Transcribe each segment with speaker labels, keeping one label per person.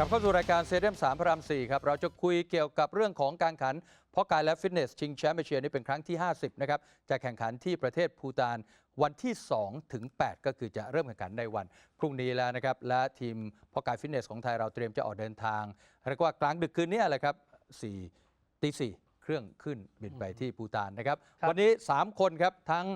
Speaker 1: กลับเข้าสู่รายการเซเดียม3พระราม4ครับ เราจะคุยเกี่ยวกับเรื่องของการแข่งขัน เพาะกายและฟิตเนส ชิงแชมป์เอเชียนี่เป็นครั้งที่ 50 นะครับ จะแข่งขันที่ประเทศพูตานวันที่ 2 ถึง 8 ก็คือจะเริ่มแข่งขันในวัน พรุ่งนี้แล้วนะครับ และทีมเพาะกายฟิตเนสของไทยเราเตรียมจะออกเดินทางเรียกว่ากลางดึกคืนนี้แหละครับ4ตีสี่เครื่องขึ้นบินไปที่ปูตานนะครับวันนี้ 3 คนครับทั้ง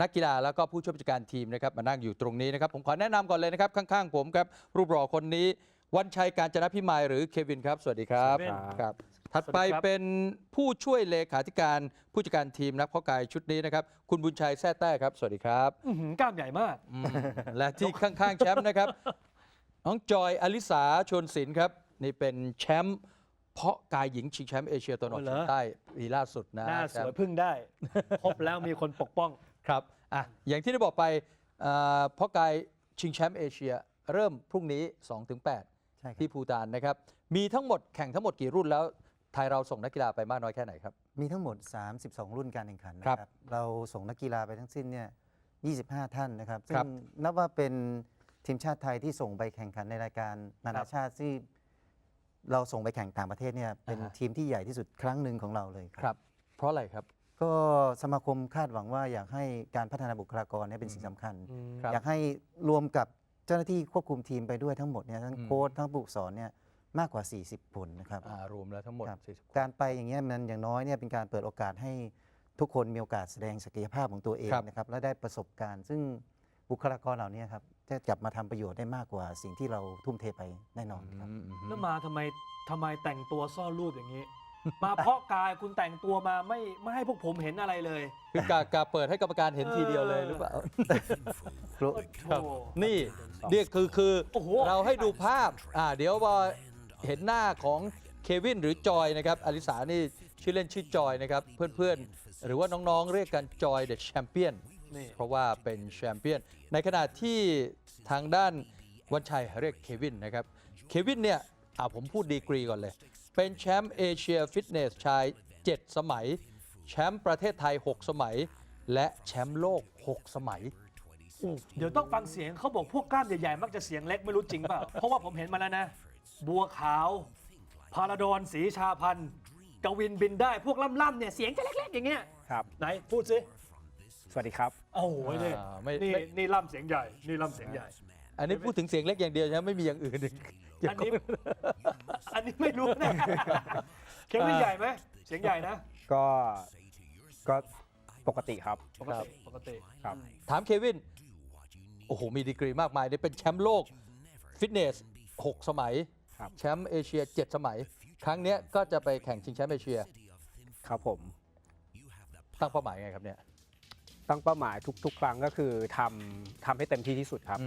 Speaker 1: นักกีฬาแล้วก็ผู้ช่วยผู้จัดการทีมนะครับมานั่งอยู่ตรงนี้นะครับผมขอแนะนำก่อนเลยนะครับข้างๆ ผมครับรูปหล่อคนนี้ วันชัยการจนพิมายหรือเควินครับ สวัสดีครับ
Speaker 2: เควิน
Speaker 1: ครับถัดไป
Speaker 2: สวัสดีครับ
Speaker 1: เป็นผู้ช่วยเลขาธิการผู้จัดการทีมนักเพาะกายชุดนี้นะครับ คุณบุญชัยแท้แต้ครับ สวัสดีครับ
Speaker 2: อื้อหือกล้ามใหญ่มาก
Speaker 1: อืมและที่ข้างๆแชมป์นะครับ น้องจอยอลิสาชวนศิลป์ครับ นี่เป็นแชมป์เพาะกายหญิงชิงแชมป์เอเชียตะวันออก
Speaker 2: โอ้เหรอ
Speaker 1: เฉียงใต้ปีล่าสุดนะ
Speaker 2: หน้า
Speaker 1: แช
Speaker 2: ส
Speaker 1: ม
Speaker 2: วย
Speaker 1: ป์
Speaker 2: พึ่งได้ครบแล้วมีคนปกป้อง
Speaker 1: ครับอะอย่างที่ได้บอกไปเอ่อเพราะกายชิงแชมป์เอเชีย เริ่มพรุ่งนี้ 2-8
Speaker 3: ใช่ครับ
Speaker 1: ที่พูตานนะครับ มีทั้งหมดแข่งทั้งหมดกี่รุ่นแล้วไทยเราส่งนักกีฬาไปมากน้อยแค่ไหนครับ
Speaker 3: มีทั้งหมด 32 รุ่นการแข่งขันนะ
Speaker 1: ค
Speaker 3: ค
Speaker 1: รั
Speaker 3: รับบเราส่งนักกีฬาไปทั้งสิ้นเนี่ย 25 ท่านนะครับซึ่
Speaker 1: ครั
Speaker 3: ง
Speaker 1: บ
Speaker 3: นับว่าเป็นทีมชาติไทยที่ส่งไปแข่งขันในรายการนานาชาติที่เราส่งไปแข่งต่างประเทศเนี่ยเป็นทีมที่ใหญ่ที่สุดครั้งหนึ่งของเราเลย
Speaker 1: ครับ เพราะอะไรครับ
Speaker 3: ก็สมาคมคาดหวังว่าอยากให้การพัฒนาบุคลากรเนี่ยเป็นสิ่งสำคัญ
Speaker 1: ครับ
Speaker 3: อยากให้รวมกับเจ้าหน้าที่ควบคุมทีมไปด้วยทั้งหมดเนี่ยทั้ง
Speaker 1: อืม
Speaker 3: โค้ชทั้งผู้ฝึกสอนเนี่ยมากกว่า 40 คนนะครับ
Speaker 1: อ่ารวมแล้วทั้งหมด
Speaker 3: ครับ
Speaker 1: 40
Speaker 3: การไปอย่างเงี้ยมันอย่างน้อยเนี่ยเป็นการเปิดโอกาสให้ทุกคนมีโอกาสแสดงศักยภาพของตัวเอง
Speaker 1: ครับ
Speaker 3: นะครับและได้ประสบการณ์ ซึ่งบุคลากรเหล่านี้ครับจะกลับมาทำประโยชน์ได้มากกว่าสิ่งที่เราทุ่มเทไปแน่นอนครับ
Speaker 1: อืมอืม
Speaker 2: แล้วมาทำไมทำไมแต่งตัวซ่อนรูปอย่างนี้ มาเพาะกายคุณแต่งตัวมาไม่ไม่ให้พวกผมเห็นอะไรเลย
Speaker 1: คือกากาเปิดให้กรรมการเห็นทีเดียวเลยหรือเปล่า
Speaker 2: โอ้
Speaker 1: ครับ
Speaker 2: โห
Speaker 1: นี่เรียกคือคือ
Speaker 2: โอ้โห
Speaker 1: เราให้ดูภาพอ่าเดี๋ยวพอเห็นหน้าของเควินหรือจอยนะครับอลิสานี่ชื่อเล่นชื่อจอยนะครับเพื่อนๆ หรือว่าน้องๆ เรียกกันจอยเดอะแชมเปี้ยน
Speaker 2: นี่
Speaker 1: เพราะว่าเป็นแชมเปี้ยน ในขณะที่ทางด้านวันชัยเรียกเควินนะครับเควินเนี่ยอ่าผมพูดดีกรีก่อนเลย เป็นแชมป์เอเชียฟิตเนสชาย 7 สมัย แชมป์ประเทศไทย 6 สมัย และแชมป์โลก 6 สมัย
Speaker 2: อู้เดี๋ยวต้องฟังเสียงเขาบอกพวกกล้ามใหญ่ๆ มักจะเสียงเล็กไม่รู้จริงเปล่า เพราะว่าผมเห็นมาแล้วนะ บัวขาว พาราดอนสีชาพันธ์กวินบินได้พวกล่ำๆเนี่ยเสียงจะเล็กๆ อย่างเงี้ย
Speaker 4: ครับ
Speaker 2: ไหนพูดสิ
Speaker 4: สวัสดีครับ
Speaker 2: โอ้โหนี่
Speaker 1: อ่าไม่
Speaker 2: นี่
Speaker 1: ไม่
Speaker 2: นี่ล่ำเสียงใหญ่ นี่ล่ำเสียงใหญ่
Speaker 1: อันนี้พูดถึงเสียงเล็กอย่างเดียวใช่ไหมไม่มีอย่างอื่นอีกเกี่ยว
Speaker 2: อัน
Speaker 1: กับ
Speaker 2: นี้ อันนี้ไม่รู้นะเควินใหญ่ไหมเสียงใหญ่นะ
Speaker 4: ก็ก็ปกติครับ
Speaker 2: ปกติปกติ
Speaker 4: ครับ
Speaker 1: ถามเควิน โอ้โห มีดีกรีมากมายเนี่ยเป็นแชมป์โลก ฟิตเนส 6 สมัย
Speaker 4: ครับ
Speaker 1: แชมป์เอเชีย 7 สมัย ครั้งเนี้ยก็จะไปแข่งชิงแชมป์เอเชีย
Speaker 4: ครับผม
Speaker 1: ตั้งเป้าหมายไงครับเนี่ย
Speaker 4: ตั้งเป้าหมายทุก ๆ ครั้งก็คือทำทำให้เต็มที่ที่สุดครับ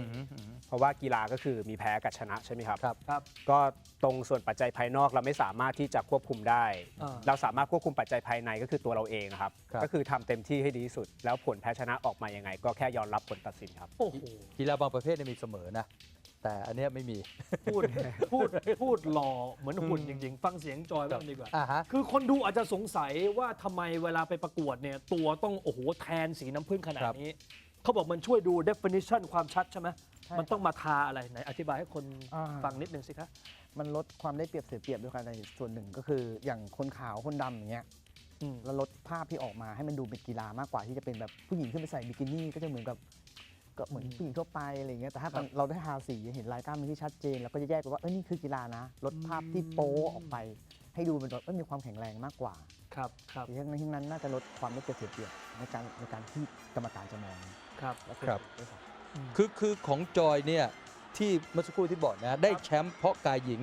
Speaker 4: เพราะว่ากีฬาก็คือมีแพ้กับชนะใช่ไหมครับ
Speaker 1: ครับ
Speaker 2: ครับ
Speaker 4: ก็ตรงส่วนปัจจัยภายนอกเราไม่สามารถที่จะควบคุมได้
Speaker 2: อ่า
Speaker 4: เราสามารถควบคุมปัจจัยภายในก็คือตัวเราเองนะครับ
Speaker 1: ครับ
Speaker 4: ก็คือทำเต็มที่ให้ดีที่สุด แล้วผลแพ้ชนะออกมายังไง ก็แค่ยอมรับผลตัดสินครับ
Speaker 2: โอ้โห
Speaker 1: กีฬาบางประเภทเนี่ยมีเสมอนะ แต่อันเนี้ยไม่มี
Speaker 2: พูด พูด พูดหล่อเหมือนหุ่นจริงๆ ฟังเสียงจอยบ้างดีกว่า
Speaker 1: อ่าฮะ
Speaker 2: คือคนดูอาจจะสงสัยว่าทำไมเวลาไปประกวดเนี่ยตัวต้องโอ้โหแทนสีน้ำผึ้งขนาด
Speaker 1: ครับ
Speaker 2: นี้ เขาบอกมันช่วยดู definition ความชัดใช่ไหม
Speaker 5: ใช่
Speaker 2: มันต้องมาทาอะไรไหน อธิบายให้คน
Speaker 5: อ่า
Speaker 2: ฟังนิดนึงสิคะ
Speaker 5: มันลดความได้เปรียบเสียเปรียบด้วยกันในส่วนหนึ่งก็คืออย่างคนขาวคนดำอย่างเงี้ย
Speaker 2: อืม
Speaker 5: แล้วลดภาพที่ออกมาให้มันดูเป็นกีฬามากกว่าที่จะเป็นแบบผู้หญิงขึ้นไปใส่บิกินี่ก็จะเหมือนกับ ก็เหมือนผู้หญิงทั่วไปอะไรอย่างเงี้ยแต่ถ้ามันเราได้ทาสีเห็นลายกล้ามเนื้อที่ชัดเจนเราก็จะแยกไปว่าเอ้ยนี่คือกีฬานะลดภาพที่โป๊ออกไป ให้ดูเป็นแบบเอ้ยมีความแข็งแรงมากกว่า
Speaker 2: ครับครับ
Speaker 5: ที่นั้นที่นั้นน่าจะลดความได้เปรียบเสียเปรียบในการในการที่กรรมการจะมอง
Speaker 2: ครับ
Speaker 5: และเป็น
Speaker 1: ครับ
Speaker 5: ด้วยครับ
Speaker 1: คือคือของจอยเนี่ยที่เมื่อสักครู่ที่บอกนะได้แชมป์เพาะกายหญิง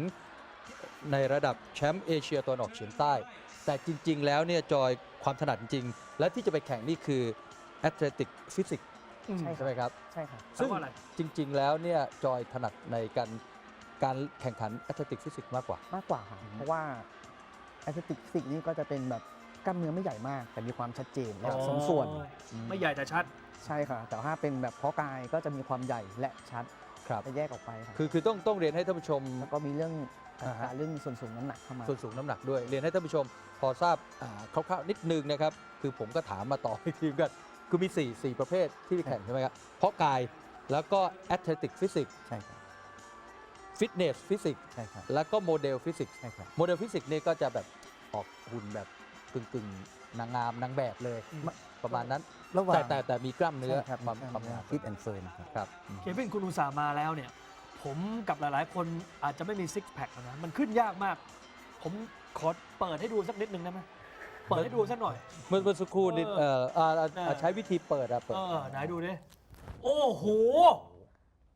Speaker 1: ในระดับแชมป์เอเชียตะวันออกเฉียงใต้ แต่จริง ๆ แล้วเนี่ยจอยความถนัดจริงๆและที่จะไปแข่งนี่คือแอตเลติกฟิสิก
Speaker 2: อืม
Speaker 5: ใช่
Speaker 1: ใช่ไหมครับ
Speaker 5: ใช่ครับ
Speaker 2: ซึ่งว่าอะไร
Speaker 1: จริง ๆ แล้วเนี่ยจอยถนัดในการการแข่งขันแอตเลติกฟิสิกมากกว่า
Speaker 5: มากกว่าค่ะเพราะว่าแอสติกฟิกนี่ก็จะเป็นแบบกล้ามเนื้อไม่ใหญ่มาก แต่มีความชัดเจนและ
Speaker 2: อ๋อ
Speaker 5: สมส่วน
Speaker 2: ไม่ใหญ่แต่ชัด
Speaker 5: ใช่ค่ะ แต่ถ้าเป็นแบบเพาะกายก็จะมีความใหญ่และชัด
Speaker 1: ครับ
Speaker 5: จะแยกออกไปค่ะ
Speaker 1: คือคือต้องต้องเรียนให้ท่านผู้ชม
Speaker 5: แล้วก็มีเรื่องอั
Speaker 1: อ่า
Speaker 5: ต
Speaker 1: ฮะ
Speaker 5: ราเรื่องส่วนสูงน้ำหนักเข้ามา
Speaker 1: ส่วนสูงน้ำหนักด้วย เรียนให้ท่านผู้ชมพอทราบอ่าคร่าวๆนิดนึงนะครับ คือผมก็ถามมาต่ออีกทีกัน คือมี4 4ประเภทที่ไปแข่งใช่ไหมครับ เพาะกายแล้วก็แอตเลติกฟิสิก
Speaker 5: ใช่ครับ
Speaker 1: ฟิตเนสฟิสิกส์
Speaker 3: ใช่ครับ
Speaker 1: แล้วก็โมเดลฟิสิกส์
Speaker 3: ใช่ครับ
Speaker 1: โมเดลฟิสิกส์นี่ก็จะแบบออกหุ่นแบบกึ่งกึ่งๆนางงามนางแบบเลย
Speaker 2: อืม
Speaker 1: ประมาณนั้น
Speaker 3: ระหว่าง
Speaker 1: แต่แต่แต่มีกล้ามเนื้อ
Speaker 3: ใช่ครับ
Speaker 1: ความ
Speaker 3: มี
Speaker 1: ความงาม
Speaker 3: ฟิตแอนด์เฟิร์มครับ
Speaker 1: ครับ
Speaker 2: เควินคุณอุตส่าห์มาแล้วเนี่ย ผมกับหลายๆ คนอาจจะไม่มีซิกแพคนะมันขึ้นยากมาก ผมขอเปิดให้ดูสักนิดนึงได้ไหม เปิดให้ดูสักหน่อย
Speaker 1: เมื่อเมื่อสักครู่นี่
Speaker 2: เอ
Speaker 1: เอ่
Speaker 2: อ
Speaker 1: ออ่าอ่า
Speaker 2: น่ะ
Speaker 1: อ่าใช้วิธีเปิดอะเปิด
Speaker 2: เออไหนดูดิโอ้โห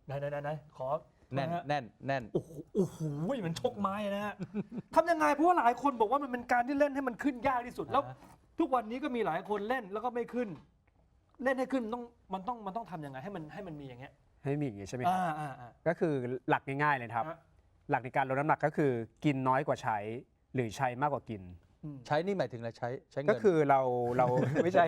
Speaker 2: ไหนไหนไหนไหนขอ
Speaker 1: แน่น
Speaker 2: นะฮะ
Speaker 1: แน่นแน่น
Speaker 2: โอ้โหโอ้โหมันชกไม้นะฮะ ทำยังไงเพราะว่าหลายคนบอกว่ามันเป็นการที่เล่นให้มันขึ้นยากที่สุดแล้ว
Speaker 1: อ่าฮะ
Speaker 2: ทุกวันนี้ก็มีหลายคนเล่นแล้วก็ไม่ขึ้น เล่นให้ขึ้นต้องมันต้องมันต้องทำยังไงให้มันให้มันมีอย่างเงี้ย
Speaker 4: ให้มีอย่างนี้ใช่ไหมครับ
Speaker 2: อ่าอ่าอ่า
Speaker 4: ก็คือหลักง่ายๆเลยนะครับ
Speaker 2: ฮะ
Speaker 4: หลักในการลดน้ำหนักก็คือกินน้อยกว่าใช้ หรือใช้มากกว่ากิน
Speaker 2: อืม
Speaker 1: ใช้นี่หมายถึงอะไรใช้ใช้เงิน
Speaker 4: ก็คือเราเราไม่ใช่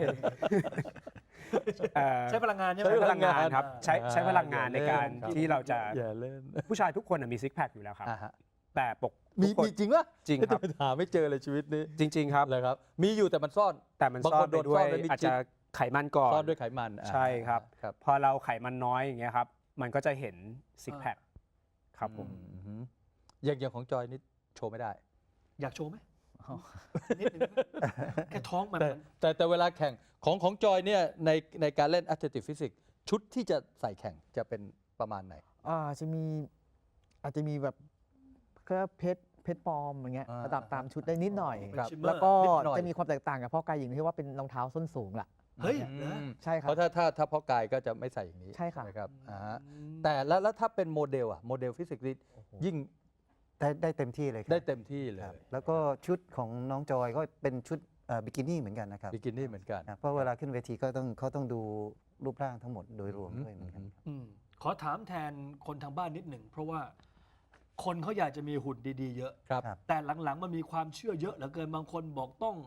Speaker 4: เอ่อ
Speaker 2: ใช้พลังงานใช่ไหม
Speaker 4: ใช้ พลังงานครับ
Speaker 2: อ่า
Speaker 4: ใช้ใช้พลังงานในการ
Speaker 1: อย่าเล่น
Speaker 4: ที่เราจะ
Speaker 1: อย่าเล่น
Speaker 4: ผู้ชายทุกคนนะมีซิกแพคอยู่แล้วครับ
Speaker 1: อ่าฮะ
Speaker 4: แต่ปก
Speaker 1: มี
Speaker 4: ทุกคน
Speaker 1: มีจริงวะ
Speaker 4: จริงครับ
Speaker 1: หาไม่เจอเลยชีวิตนี้
Speaker 4: จริง ๆ ครับ
Speaker 1: เลยครับ มีอยู่แต่มันซ่อน
Speaker 4: แต่มัน
Speaker 1: บาง
Speaker 4: ซ่อ
Speaker 1: คนน
Speaker 4: ไป
Speaker 1: โดน
Speaker 4: ด้วย
Speaker 1: ซ่อนไว้มิดชิด
Speaker 4: อาจจะไขมันก่อน
Speaker 1: ซ่อนด้วยไขมันอ่า
Speaker 4: ใช่ครับ
Speaker 1: ครับ
Speaker 4: พอเราไขมันน้อยอย่างเงี้ยครับ มันก็จะเห็นซิกแพคครับผม
Speaker 1: อืมอย่างอย่างของจอยนี่โชว์ไม่ได้
Speaker 2: อยากโชว์ไหม นิดนึงได้ไหมแค่ท้องมัน
Speaker 1: แต่
Speaker 2: มัน
Speaker 1: แต่แต่เวลาแข่งของของจอยเนี่ยในในการเล่น Athletic Physics ชุดที่จะใส่แข่งจะเป็นประมาณไหน
Speaker 5: อ่าจะมีอาจจะมีแบบก็เพชรเพชรปลอมอย่างเงี้ย
Speaker 1: อ่า
Speaker 5: ระดับตามชุดได้นิดหน่อย
Speaker 1: ครับ
Speaker 2: shimmer
Speaker 5: แล้วก็
Speaker 1: นิดหน่อย
Speaker 5: จะมีความแตกต่างกับพ่อกายหญิงที่ว่าเป็นรองเท้าส้นสูงล่ะ
Speaker 2: เฮ้ย
Speaker 1: อื
Speaker 2: นะ
Speaker 1: ม
Speaker 5: ใช่ครั
Speaker 1: เพ
Speaker 5: บ
Speaker 1: ราะถ้าถ้าถ้าเพาะกายก็จะไม่ใส่อย่างนี้
Speaker 5: ใช่ค่ะ
Speaker 1: ไหมครับอ่าฮะ
Speaker 2: อืม
Speaker 1: แต่แล้วแล้วถ้าเป็นโมเดลอะโมเดลฟิสิกส์นี่ยิ่ง
Speaker 3: ได้ได้เต็มที่เลยครับ
Speaker 1: ได้เต็มที่เลย
Speaker 3: ครับแล้วก็ชุดของน้องจอยก็เป็นชุดเอ่อบิกินี่เหมือนกันนะครับ
Speaker 1: บิกินี่เหมือนกัน
Speaker 3: นะเพราะเวลาขึ้นเวทีก็ต้องเขาต้องดูรูปร่างทั้งหมดโดยรวมด้วยเหมือนกัน
Speaker 2: อืมขอถามแทนคนทางบ้านนิดหนึ่ง เพราะว่าคนเขาอยากจะมีหุ่นดีๆ เยอะ
Speaker 1: ครับ
Speaker 3: ครับ
Speaker 2: แต่หลังๆมันมีความเชื่อเยอะเหลือเกินบางคนบอกต้อง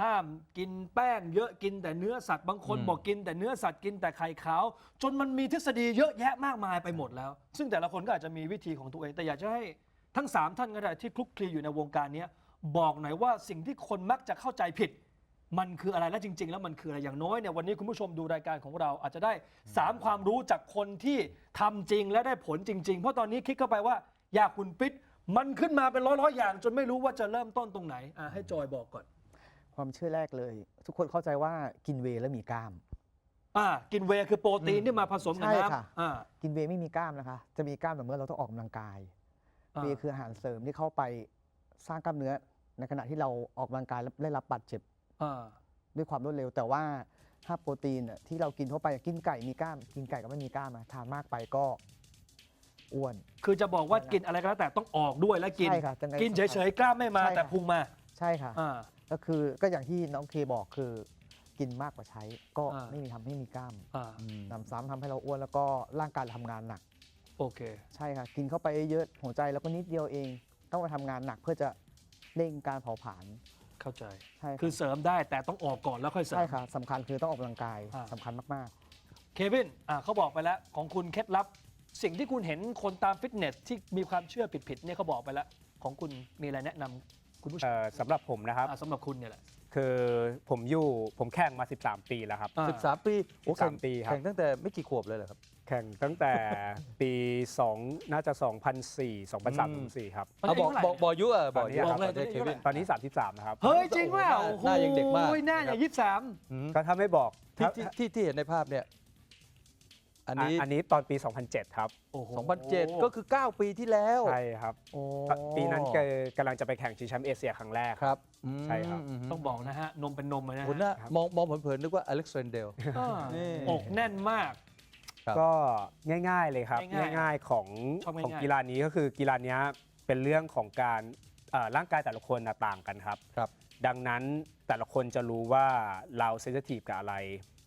Speaker 2: ห้ามกินแป้งเยอะกินแต่เนื้อสัตว์บางคน
Speaker 1: อืม
Speaker 2: บอกกินแต่เนื้อสัตว์กินแต่ไข่ขาว จนมันมีทฤษฎีเยอะแยะมากมายไปหมดแล้ว ซึ่งแต่ละคนก็อาจจะมีวิธีของตัวเองแต่อยากจะให้ ทั้ง 3 ท่านก็ได้ที่คลุกคลีอยู่ในวงการเนี้ยบอกหน่อยว่าสิ่งที่คนมักจะเข้าใจผิด มันคืออะไรและจริง ๆ แล้วมันคืออะไรอย่างน้อยเนี่ยวันนี้คุณผู้ชมดูรายการของเราอาจจะได้ 3 ความรู้จากคนที่ทำจริงและได้ผลจริง ๆ เพราะตอนนี้คลิกเข้าไปว่าอยากคุณปิดมันขึ้นมาเป็นร้อยๆอย่าง จนไม่รู้ว่าจะเริ่มต้นตรงไหนอะให้จอยบอกก่อน
Speaker 5: ความเชื่อแรกเลย ทุกคนเข้าใจว่ากินเวย์แล้วมีกล้าม
Speaker 2: อ่ากินเวย์คือโปรตีนที่มาผสมกับ
Speaker 5: ใช่ค่ะ
Speaker 2: น้ำอ่า
Speaker 5: กินเวย์ไม่มีกล้ามนะคะ จะมีกล้ามแต่เมื่อเราต้องออกกำลังกาย
Speaker 2: อ่า
Speaker 5: เวย์คืออาหารเสริมที่เข้าไปสร้างกล้ามเนื้อ ในขณะที่เราออกกำลังกายแล้วได้รับบาดเจ็บ
Speaker 2: อ่า
Speaker 5: ด้วยความรวดเร็ว แต่ว่าถ้าโปรตีนน่ะที่เรากินทั่วไปกินไก่มีกล้าม กินไก่ก็ไม่มีกล้ามนะทานมากไปก็อ้วน
Speaker 2: คือจะบอกว่ากินอะไรก็แล้วแต่ต้องออกด้วยและกิน
Speaker 5: ใช่ค่ะยังไง
Speaker 2: กินเฉยๆกล้ามไม่มา
Speaker 5: ใช่ค่ะ
Speaker 2: แต่พุงมา
Speaker 5: ใช่ค่ะ
Speaker 2: อ่า
Speaker 5: ก็คือก็อย่างที่น้องเคบอกคือกินมากกว่าใช้ ก็
Speaker 2: อ่า
Speaker 5: ไม่มีทำให้มีกล้าม
Speaker 2: อ่า
Speaker 5: นำซ้ำทำให้เราอ้วนแล้วก็ร่างกายเราทำงานหนัก
Speaker 2: โอเค
Speaker 5: ใช่ค่ะกินเข้าไปเยอะหัวใจแล้วก็นิดเดียวเอง ต้องมาทำงานหนักเพื่อจะเร่งการเผาผลาญ
Speaker 2: เข้าใจ
Speaker 5: ใช่ค่ะ
Speaker 2: คือเสริมได้แต่ต้องออกก่อนแล้วค่อยเสริม
Speaker 5: ใช่ค่ะสำคัญคือต้องออกกำลังกาย
Speaker 2: อ่า
Speaker 5: สำคัญมาก
Speaker 2: เควินอ่าเขาบอกไปแล้วของคุณเคล็ดลับ สิ่งที่คุณเห็นคนตามฟิตเนสที่มีความเชื่อผิดๆเนี่ยเขาบอกไปแล้ว ของคุณมีอะไรแนะนำคุณผู้ชม
Speaker 4: เอ่อสำหรับผมนะครับ
Speaker 2: อ่าสำหรับคุณเนี่ยแหละ
Speaker 4: คือผมอยู่ผมแข่งมา 13 ปีแล้วครับ
Speaker 2: อ่า
Speaker 1: 13 ปีโอ้แข่ง
Speaker 4: 13ปีครับ
Speaker 1: แข่งตั้งแต่ไม่กี่ขวบเลยเหรอครับ
Speaker 4: แข่งตั้งแต่ปี 2 น่าจะ 2004 2003 2004ครับ
Speaker 2: ตอน
Speaker 1: เอา
Speaker 2: นี้
Speaker 1: บอก
Speaker 2: อายุเท่าไหร่
Speaker 1: บอกบอกอายุอะบอกอายุ
Speaker 4: บอกเลย
Speaker 1: ตอนนี้
Speaker 2: ตอนนี้อายุเท่าไหร่
Speaker 1: เควิน
Speaker 4: ตอนนี้ 33 นะครับ
Speaker 2: เฮ้ยจริงว่า
Speaker 1: โอ้
Speaker 2: โอ้
Speaker 1: โห
Speaker 2: โห
Speaker 1: หน้ายังเด็กมาก
Speaker 2: หน้าอย่างยี่สิบสาม
Speaker 1: อืม
Speaker 4: ก็ถ้าไม่บอก
Speaker 1: ที่
Speaker 4: ถ้า
Speaker 1: ที่ที่ที่เห็นในภาพเนี่ย อันนี้
Speaker 4: อันนี้ตอนปี 2007 ครับ
Speaker 2: โอ้โห
Speaker 1: 2007 ก็คือ 9 ปีที่แล้ว
Speaker 4: ใช่ครับ
Speaker 5: ๆโอ้
Speaker 4: ปีนั้นเกกำลังจะไปแข่งชิงแชมป์เอเชียครั้งแรก
Speaker 1: ครับอืม
Speaker 4: ใช่ครับ
Speaker 1: อืม
Speaker 2: ต้องบอกนะฮะ นมเป็นนมเลยนะ
Speaker 1: คุณ
Speaker 2: ฮะ
Speaker 1: น่ามองมองเผินๆนึกว่าอเล็กซานเดล
Speaker 2: อ่า
Speaker 1: นี่
Speaker 2: อกแน่นมาก
Speaker 1: ครับ
Speaker 4: ก็ง่ายๆเลยครับ
Speaker 2: ง่ายๆ
Speaker 4: ง่ายๆของ
Speaker 2: ชอบง่ายๆ
Speaker 4: ของกีฬานี้ก็คือกีฬานี้เป็นเรื่องของการเอ่อร่างกายแต่ละคนน่ะต่างกันครับ
Speaker 1: ครับ
Speaker 4: ดังนั้นแต่ละคนจะรู้ว่าเราเซนซิทีฟกับอะไร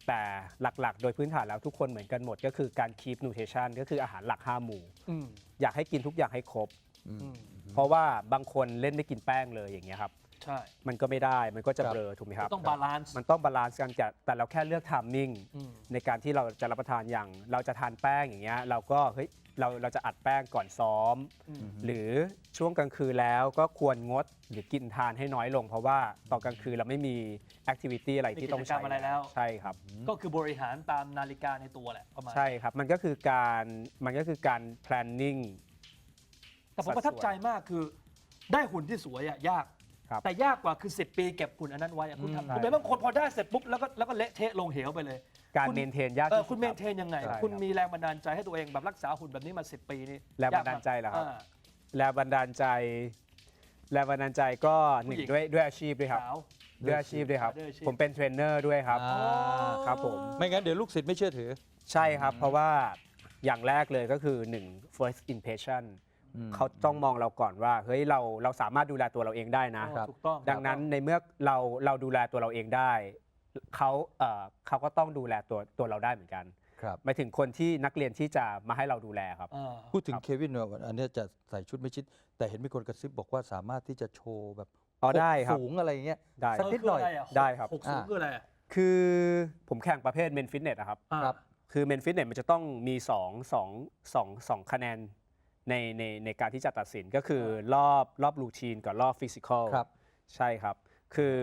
Speaker 4: แต่หลักๆ โดยพื้นฐานแล้วทุกคนเหมือนกันหมด ก็คือการ keep nutrition ก็คืออาหารหลัก5หมู่
Speaker 2: อืม
Speaker 4: อยากให้กินทุกอย่างให้ครบ
Speaker 1: อืม
Speaker 2: อืม
Speaker 4: เพราะว่าบางคนเล่นไม่กินแป้งเลยอย่างเงี้ยครับ
Speaker 2: ใช่
Speaker 4: มันก็ไม่ได้มันก็จะ
Speaker 1: ครับ
Speaker 4: เบลอถูกไหมครับ
Speaker 2: ต้องบาลานซ์
Speaker 4: มันต้องบาลานซ์กันจะแต่เราแค่เลือกทามมิ่ง
Speaker 2: อืม
Speaker 4: ในการที่เราจะรับประทานอย่าง เราจะทานแป้งอย่างเงี้ยเราก็เฮ้ย เราเราจะอัดแป้งก่อนซ้อม
Speaker 2: อืม
Speaker 4: หรือช่วงกลางคืนแล้วก็ควรงดหรือกินทานให้น้อยลง เพราะว่าตอนกลางคืนเราไม่มีแอคทิวิตี้อะไรที่ต้อง
Speaker 2: มีกิจกรร
Speaker 4: ใช้
Speaker 2: มอะไรแล้ว
Speaker 4: ใช่ครับ
Speaker 2: ก็คือบริหารตามนาฬิกาในตัวแหละประมาณ
Speaker 4: ใช่ครับ มันก็คือการมันก็คือการ planning
Speaker 2: แต่ผมประทับใจมากคือได้หุ่นที่สวยอะยาก
Speaker 4: ครับ
Speaker 2: แต่ยากกว่าคือ 10 ปีเก็บหุ่นอันนั้นไว้อะคุณ
Speaker 1: อืม
Speaker 2: ทำคุณเป็นบางคนพอได้เสร็จปุ๊บแล้วก็แล้วก็เละเทะลงเหวไปเลย
Speaker 4: การ
Speaker 2: คุณ
Speaker 4: เมนเทนยาก
Speaker 2: เออ
Speaker 4: ที่สุด
Speaker 2: คุณเมนเทนยังไง
Speaker 4: ใช่
Speaker 2: คุณ
Speaker 4: รับ
Speaker 2: มีแรงบันดาลใจให้ตัวเองแบบรักษาหุ่นแบบนี้มา 10 ปีนี่
Speaker 4: แรงบันดาลใจเหรอครับ
Speaker 2: อ่า
Speaker 4: แรงบันดาลใจแรงบันดาลใจก็หนึ่ง
Speaker 2: ผู้หญิง
Speaker 4: ด้วยด้วยอาชีพด้วยครับ
Speaker 2: สาว
Speaker 4: ด้วยอาชีพด้วยครับ
Speaker 2: ด้วยอาชีพ
Speaker 4: ผมเป็นเทรนเนอร์ด้วยครับ
Speaker 1: อ่า
Speaker 4: ครับผม
Speaker 1: ไม่งั้นเดี๋ยวลูกศิษย์ไม่เชื่อถือ
Speaker 4: ใช่ครับ เพราะว่าอย่างแรกเลยก็คือ 1 first impression
Speaker 1: อืม
Speaker 4: เขาต้องมองเราก่อนว่า เฮ้ยเราเราสามารถดูแลตัวเราเองได้นะ
Speaker 2: อ๋อถูกต้อง
Speaker 4: ดังนั้นในเมื่อเราเราดูแลตัวเราเองได้ เขาเอ่อเขาก็ต้องดูแลตัวตัวเราได้เหมือนกัน
Speaker 1: ครับ
Speaker 4: หมายถึงคนที่นักเรียนที่จะมาให้เราดูแลครับ
Speaker 2: อ่า
Speaker 1: พูดถึงเควินเนี่ยอันเนี้ยจะใส่ชุดไม่ชิด แต่เห็นมีคนกระซิบบอกว่าสามารถที่จะโชว์แบบ
Speaker 4: อ๋อได้ครับ
Speaker 1: สูงอะไรอย่างเงี้ย
Speaker 4: ได้
Speaker 1: สักนิดหน่อย
Speaker 2: เคืะะ
Speaker 4: ได้ครับ
Speaker 2: หกสูง
Speaker 1: อ่า
Speaker 2: คืออะไรอะ
Speaker 4: คือผมแข่งประเภทเมนฟิตเนสครับ
Speaker 2: อ่า
Speaker 1: ครับ
Speaker 4: คือเมนฟิตเนสมันจะต้องมี2 2 2 2คะแนนในในในการที่จะตัดสินก็คือรอบรอบรูทีนกับรอบฟิสิกอล
Speaker 1: ครับ
Speaker 4: ใช่ครับ คือ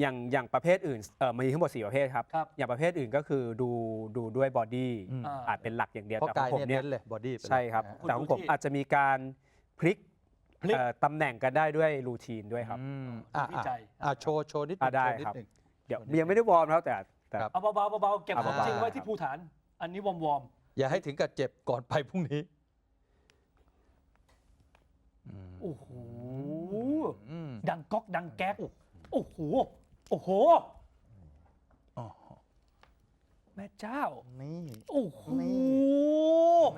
Speaker 4: อย่างอย่างประเภทอื่นเออมีทั้งหมด4ประเภทครับ
Speaker 2: ครับ
Speaker 4: อย่างประเภทอื่นก็คือดูดูด้วยบอดี้
Speaker 1: อืม
Speaker 2: อ่า
Speaker 4: อาจเป็นหลักอย่างเดียว
Speaker 1: เพราะ
Speaker 4: แต่ข
Speaker 1: กา
Speaker 4: อยงผม
Speaker 1: เนี่ย
Speaker 4: เนี่ย
Speaker 1: เน้นเลยบอดี้
Speaker 4: ใช่ครับ
Speaker 2: คุณ
Speaker 4: แต่ของผม
Speaker 2: ดูที่
Speaker 4: อาจจะมีการพลิก
Speaker 2: พลิก
Speaker 4: เอ่อตำแหน่งกันได้ด้วยรูทีนด้วยครับ
Speaker 1: อืม
Speaker 2: ดู
Speaker 1: อะ
Speaker 2: ที่ใจ
Speaker 1: อะโชว์โชว์นิดหนึ
Speaker 4: อะ
Speaker 1: ง
Speaker 4: ได้
Speaker 1: โชว์นิ
Speaker 4: ครับ
Speaker 1: หนึ่ง
Speaker 4: เดี๋ยวยังไม่ได้วอร์มแล้วแต่แต่
Speaker 1: ครับ
Speaker 2: เอาเบาๆเบาๆเก็บ
Speaker 4: เอา
Speaker 2: ของ
Speaker 4: เบาๆ
Speaker 2: จริงไว้
Speaker 4: ครับ
Speaker 2: ที่ภูฐาน อันนี้วอมวอม
Speaker 1: อย่าให้ถึงกับเจ็บก่อนไปพรุ่งนี้อืม
Speaker 2: ๆโอ้โห
Speaker 1: อืม
Speaker 2: ดังก๊อกดังแก๊กโอ้โห โอ้โห
Speaker 1: อ๋อ
Speaker 2: แม่เจ้า
Speaker 1: นี่
Speaker 2: โอ้โห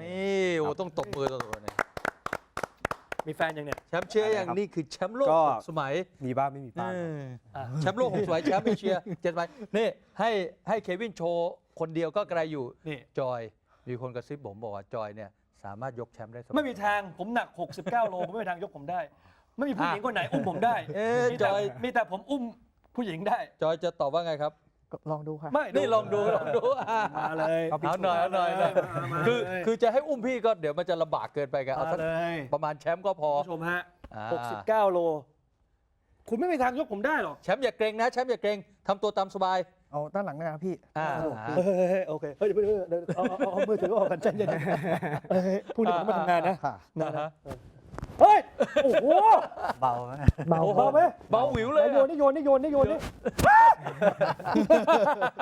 Speaker 1: นี่โอ้ต้องตบมือตบมือเนี่ย
Speaker 2: มีแฟนยังเนี่ย
Speaker 1: แชมป์เชียร์อย่าง
Speaker 4: อะไรครับ
Speaker 1: นี้คือแชมป์โลก
Speaker 4: ก็
Speaker 1: หกสมัย
Speaker 4: มีบ้างไม่มีบ้าง
Speaker 1: เอ
Speaker 4: ครับ
Speaker 1: อ
Speaker 2: อะ
Speaker 1: แชมป์โลกหกสมัยแชมป์เอเชียเจ็ดสมัยนี่ให้ให้เควินโชว์คนเดียวก็ไกลอยู่
Speaker 2: นี่
Speaker 1: จอยมีคนกระซิบผมบอกว่าจอยเนี่ยสามารถยกแชมป์ได้สำเร็จ
Speaker 2: ไม่มีทางผมหนัก 69 โลผมไม่มีทางยกผมได้ ไม่มีผู้หญิงคนไหนอุ้มผมได้
Speaker 1: เอ๊ะ
Speaker 2: มีแต่
Speaker 1: จอย
Speaker 2: มีแต่ผมอุ้ม ผู้หญิงได้
Speaker 1: จอยจะตอบว่าไงครับ
Speaker 5: ก็ลองดูค่ะ
Speaker 2: ไม่
Speaker 1: นี่ลองดูลองดูอะ
Speaker 2: มาเลย
Speaker 1: เอาหน่อยเอาหน่อยหน่อย
Speaker 2: มา
Speaker 1: คือ
Speaker 2: เลย
Speaker 1: คือจะให้อุ้มพี่ก็เดี๋ยวมันจะลำบากเกินไปกันเอา
Speaker 2: มา
Speaker 1: สัก
Speaker 2: เลย
Speaker 1: ประมาณแชมป์ก็พอ
Speaker 2: คุณผู้ชมฮะ
Speaker 1: อ่า
Speaker 2: 69 โล คุณไม่มีทางยกผมได้หรอก
Speaker 1: แชมป์อย่าเกรงนะแชมป์อย่าเกรงทำตัวตามสบาย
Speaker 5: เอาด้านหลังนะครับพี่
Speaker 1: อ่า
Speaker 5: สะดวกพี่
Speaker 2: เฮ้ยโอเคเฮ้ยเดี๋ยวเดี๋ยวเดี๋ยวเอาเอาเอาเอามือถือออกกันใจเย็นๆเฮ้ยผู้หญิงต้องมาทำงานนะ
Speaker 5: ค่ะ
Speaker 2: นะฮะเฮ้ย โอ้โห
Speaker 3: เบาไหม
Speaker 2: เบาเบาไหม
Speaker 1: เบาหวิวเลย
Speaker 2: โยนนี่โยนนี่โยนนี่โยนนี่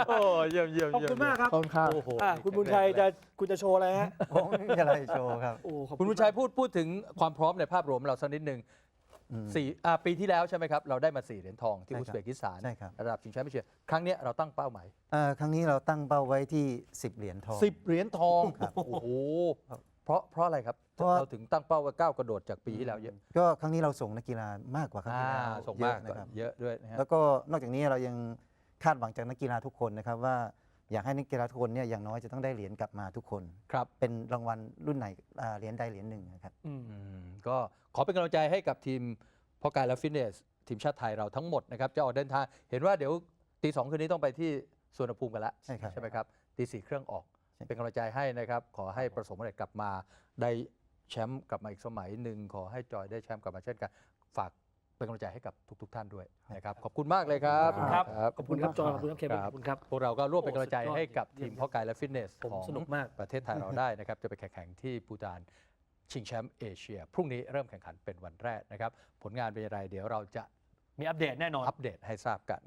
Speaker 1: โอ้เยี่ยมเยี่ยม
Speaker 2: ขอบ
Speaker 1: เยี่ย
Speaker 2: คุณมากครับ
Speaker 5: ขอบคุณครับ
Speaker 1: โอ้โห
Speaker 2: อะคุณบุญชัยจะคุณจะโชว์อะไรฮะ
Speaker 3: ผมไม่มีอะไรโชว์ครับ
Speaker 2: โอ้ขอบ
Speaker 1: คุณบุญชัยพูดพูดถึงความพร้อมในภาพรวมเราสักนิดหนึ่ง
Speaker 3: อืม
Speaker 1: สี่อ่าปีที่แล้วใช่ไหมครับ เราได้มาสี่เหรียญทองที่
Speaker 3: ใช่
Speaker 1: อุ
Speaker 3: ครับ
Speaker 1: ซเบกิสถาน
Speaker 3: ใช่ครับ
Speaker 1: ระดับชิงแชมป์เอเชียครั้งเนี้ยเราตั้งเป้าหมาย
Speaker 3: เอ่อครั้งนี้เราตั้งเป้าไว้ที่ 10 เหรียญทอง
Speaker 1: สิบเหรียญทอง
Speaker 3: ครับ
Speaker 1: โอ้โห เพราะเพราะอะไรครับ
Speaker 3: เพราะว่า
Speaker 1: เราถึงตั้งเป้าว่าก้าวกระโดดจากปีที่แล้วเยอะ
Speaker 3: ก็ครั้งนี้เราส่งนักกีฬามากกว่าครั้ง
Speaker 1: อ่า
Speaker 3: ที่แล้ว
Speaker 1: ส่ง
Speaker 3: เย
Speaker 1: มาก
Speaker 3: อะนะครับ
Speaker 1: เยอะด้วยนะฮะ
Speaker 3: แล้วก็นอกจากนี้เรายังคาดหวังจากนักกีฬาทุกคนนะครับว่าอยากให้นักกีฬาทุกคนเนี่ยอย่างน้อยจะต้องได้เหรียญกลับมาทุกคน
Speaker 1: ครับ
Speaker 3: เป็นรางวัลรุ่นไหนอ่าเหรียญใดเหรียญหนึ่งนะครับ
Speaker 2: อืม
Speaker 1: อืมก็ขอเป็นกำลังใจให้กับทีมพ่อกายและฟิตเนส ทีมชาติไทยเราทั้งหมดนะครับ จะออกเดินทาง เห็นว่าเดี๋ยวตีสองคืนนี้ต้องไปที่สวนภูมิกันแล้ว
Speaker 3: ใช่ครับ
Speaker 1: ไหมครับตีสี่เครื่องออก
Speaker 3: ใช่
Speaker 1: เป็นกำลังใจให้นะครับ ขอให้ประสบความสำเร็จกลับมาได้แชมป์กลับมาอีกสมัยหนึ่งขอให้จอยได้แชมป์กลับมาเช่นกัน ฝากเป็นกำลังใจให้กับทุก ๆ ท่านด้วยนะครับขอบคุณมากเลยครับ
Speaker 2: ขอบคุณครับขอบคุณครับจอห์นขอบคุณครับเควิน
Speaker 1: ครับ
Speaker 2: ขอบคุณครับ
Speaker 1: พวกเราก็ร่วมเป็นกำลังใจ
Speaker 2: โอ้สุดยอด
Speaker 1: ให้กับ
Speaker 2: เยี่
Speaker 1: ที
Speaker 2: ย
Speaker 1: ม
Speaker 2: ม
Speaker 1: พ่อกายและฟิตเนส
Speaker 2: ผม
Speaker 1: ของ
Speaker 2: สนุกมาก
Speaker 1: ประเทศไทยเราได้นะครับจะไปแข่งขันที่ปูตานชิงแชมป์เอเชีย พรุ่งนี้เริ่มแข่งขันเป็นวันแรกนะครับ ผลงานเป็นอย่างไรเดี๋ยวเราจะ
Speaker 2: มีอัปเดตแน่นอน
Speaker 1: อัปเดตให้ทราบกัน